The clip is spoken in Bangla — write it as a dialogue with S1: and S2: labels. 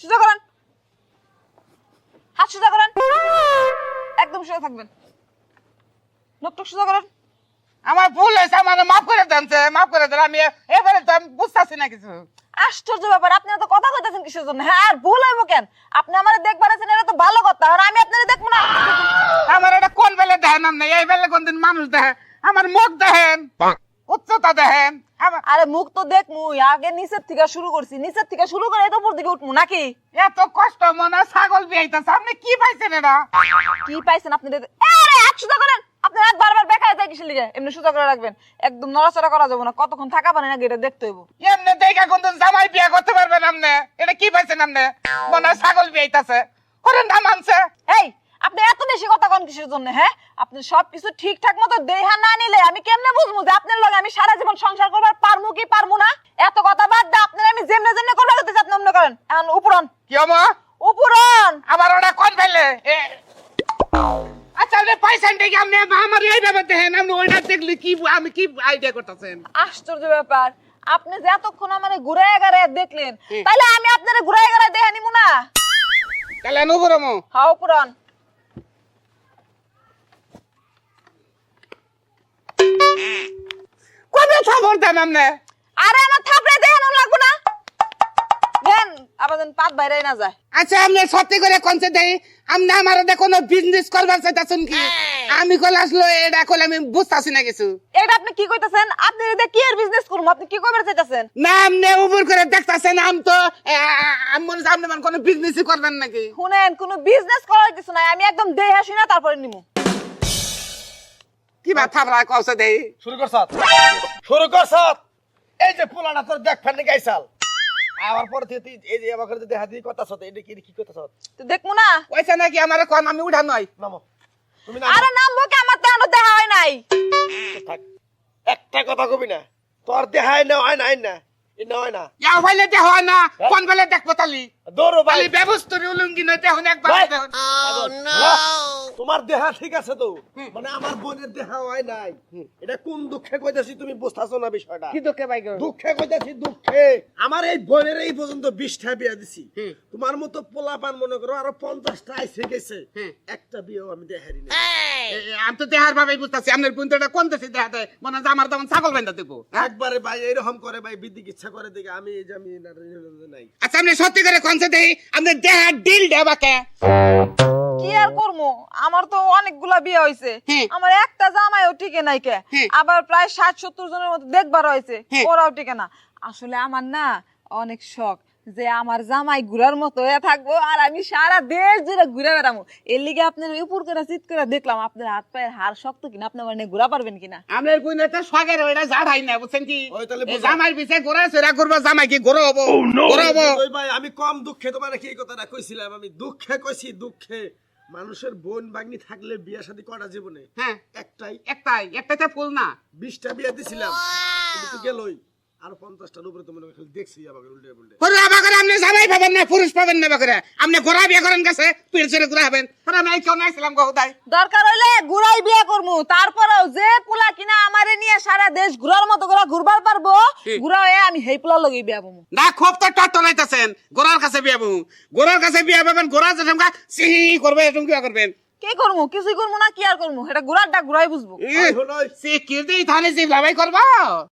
S1: সোজা করেন। হাত সোজা করেন। একদম সোজা থাকবেন। লোকটক সোজা করেন।
S2: আমার ভুল হয়েছে আমার মাফ করে দেন যে, মাফ করে দেন আমি এবারে তো আমি বুঝতেছি না কিছু।
S1: আশ্চর্য ব্যাপার আপনি এত কথা কইতেছেন কিসের জন্য? হ্যাঁ আর ভুল হইব কেন? আপনি আমার দেখবার আছেন এটা তো ভালো কথা আর আমি আপনারে দেখব না।
S2: আমার এটা কোন বেলে দেখেন আপনি এই বেলে কোন দিন মানুষ দেখে? আমার মুখ দেখেন উচ্চতা দেখেন।
S1: আরে মুখ তো দেখ মুই আগে নিচের থেকে শুরু করছি। নিচের থেকে শুরু করে তো উপর দিকে উঠবো নাকি?
S2: এত কষ্ট মনে ছাগল বিয়াইতেছে আপনি কি পাইছেন এটা
S1: কি পাইছেন আপনি আরে হাত সোজা করেন। আপনার হাত বারবার বেকায় যায় কিসের লিগে? এমনি সোজা করে রাখবেন। একদম নড়াচড়া করা যাবে না। কতক্ষণ থাকা পারে নাকি এটা দেখতে হইব।
S2: এমনি দেখা কোন জামাই বিয়া করতে পারবেন আপনি? এটা কি পাইছেন আপনি? মনে ছাগল বিয়াইতেছে করেন না মানছে।
S1: এই আপনি এত বেশি কিসের জন্য হ্যাঁ? আপনি সবকিছু ঠিকঠাক মতো দেহা না নিলে আমি কেমনে বুঝব যে আপনার লগে আমি সারা জীবন সংসার করবার পারমু কি পারমু না? এত কথা বাদ দে আপনার আমি যেমনে যেমনে করলে করতেছি আপনি অমনে করেন। এখন উপরন।
S2: কি আমা
S1: উপরন!
S2: আমার ওটা কোন ফেলে? আচ্ছা আপনি পাইছেন দেখি আপনি আমার এই ব্যাপার দেখেন আপনি ওইটা দেখলে কি আমি কি আইডিয়া করতেছেন?
S1: আশ্চর্য ব্যাপার। আপনি যে এতক্ষণ আমার ঘুরায় গাড়ায় দেখলেন। তাহলে আমি আপনার ঘুরায় গাড়ায় দেখে নিবো না?
S2: তাহলে নুবরমো
S1: হ্যাঁ উপরন।
S2: কবে খবর দেন আপনি?
S1: আরে আমার থাপড়ে দেখানো লাগবো না। দেন আবার যেন পাত বাইরে না যায়।
S2: আচ্ছা আপনি সত্যি করে কনসে দেই? আপনি আমার কোনো বিজনেস করবার চাইতেছেন কি? আমি কল আসলো এটা কল আমি বুঝতেছি না কিছু।
S1: এটা আপনি কি কইতাছেন? আপনি এটা কি এর বিজনেস করব আপনি কি কইবার চাইতাছেন
S2: না আপনি উপর করে দেখতাছেন আমি তো আমি মনে আপনি মানে কোনো বিজনেসই করবেন নাকি?
S1: শুনেন কোনো বিজনেস করার কিছু নাই। আমি একদম দেহা শুনে তারপরে নিমু।
S2: কি বা থাবরা কওছে দেই
S3: শুরু কর সাত। শুরু কর সাত। এই যে পোলাটা তোর দেখ ফেলে গাইছাল। আবার পরে থেকে তুই এই যে আমাকে যদি হাতি কথা সত এটা কি কি কথা সত
S1: তো দেখমু না?
S2: কইছে নাকি আমার কোন আমি উঠা নয়
S3: নামো। তুমি না
S1: আরে নামবো কি? আমার তো দেখা হয় নাই।
S3: থাক। একটা কথা কবি না তোর দেহাই না হয় না হয় না। এ না হয় না।
S2: ইয়া হইলে দে হয় না কোন বেলে দেখব তালি
S3: দৌড়ো ভাই।
S2: তালি ব্যবস্থা উলুঙ্গি নয় দেখুন একবার
S3: তোমার দেহা ঠিক আছে তো। মানে আমার বোনের দেহা হয় নাই। এটা কোন দুঃখে কইতাছি তুমি বুঝতাছো না বিষয়টা?
S2: কি দুঃখে গো
S3: দুঃখে কইতাছি দুঃখে। আমার এই বোনের এই পর্যন্ত বিশটা বিয়া দিছি। তোমার মতো পোলাপান মনে করো আরও পঞ্চাশটা আইসে গেছে। একটা বিয়েও আমি না
S2: এ, আমি তো দেহার ভাবে বুঝতেছি। আপনার বুনটা কোন দেশে দেখা দেয়? মনে হয় আমার তেমন ছাগল বেঁধা দেবো।
S3: একবারে ভাই এরকম করে ভাই বিদ্যুৎ ইচ্ছা করে দেখে আমি এই যে আমি নাই।
S2: আচ্ছা আপনি সত্যি করে কনসে দেই? আপনি দেহার ডিল দেবাকে
S1: কি আর করব আমার তো অনেকগুলা বিয়ে হয়েছে
S2: হ্যাঁ।
S1: আমার একটা জামাইও টিকে নাই কে?
S2: হ্যাঁ।
S1: আবার প্রায় ষাট সত্তর জনের মতো দেখবার হয়েছে।
S2: হ্যাঁ।
S1: ওরাও টিকে না। আসলে আমার না অনেক শখ যে আমার জামাই ঘুরার মতো হয়ে থাকব আর আমি সারা দেশ জুড়ে ঘুরে বেড়াবো এর লিগে আপনার উপর করে চিত করে দেখলাম আপনার হাত পায়ের হাড় শক্ত কিনা আপনি মানে ঘুরা পারবেন কিনা?
S2: আপনার বুনে তো স্বাগের ওইটা জাড়াই না বুঝছেন কি। জামাই পিছে ঘোরা সেরা করব জামাই কি ঘোরা হব? ঘোরা হব।
S3: আমি কম দুঃখে তোমার কি এই কথাটা কইছিলাম আমি দুঃখে কইছি দুঃখে। মানুষের বোন বাগনি থাকলে বিয়ে শাদী করা জীবনে
S2: হ্যাঁ।
S3: একটাই।
S2: একটাই। একটাই ফুল না।
S3: বিশটা বিয়ে দিছিলাম। কিন্তু গেলই। আর পঞ্চাশটার উপরে তো হয় খালি দেখছি আমাকে উল্টে উল্টে
S2: করে আবার আপনি জামাই পাবেন না পুরুষ পাবেন না বাকরে আপনি ঘোরা বিয়ে করেন গেছে পিড় ছেড়ে ঘোরা হবেন। আমি এই কেউ নাইছিলাম গহুদাই
S1: দরকার হলে ঘুরাই বিয়ে করব তারপরেও যে পোলা কিনা আমারে নিয়ে সারা দেশ ঘুরার মতো করে ঘুরবার পারব ঘুরা হয়ে আমি হেই পোলা লগে বিয়ে পাবো
S2: না খুব তো টটলাইতেছেন গোড়ার কাছে বিয়ে পাবো গোড়ার কাছে বিয়ে পাবেন গোড়া যেরকম সিহি করবে এরকম কি করবেন?
S1: কি করব কিছুই করব না কি আর করব এটা ঘুরারটা ঘুরাই বুঝব।
S2: সে কি দিয়ে থানে যে ভাবাই করবা।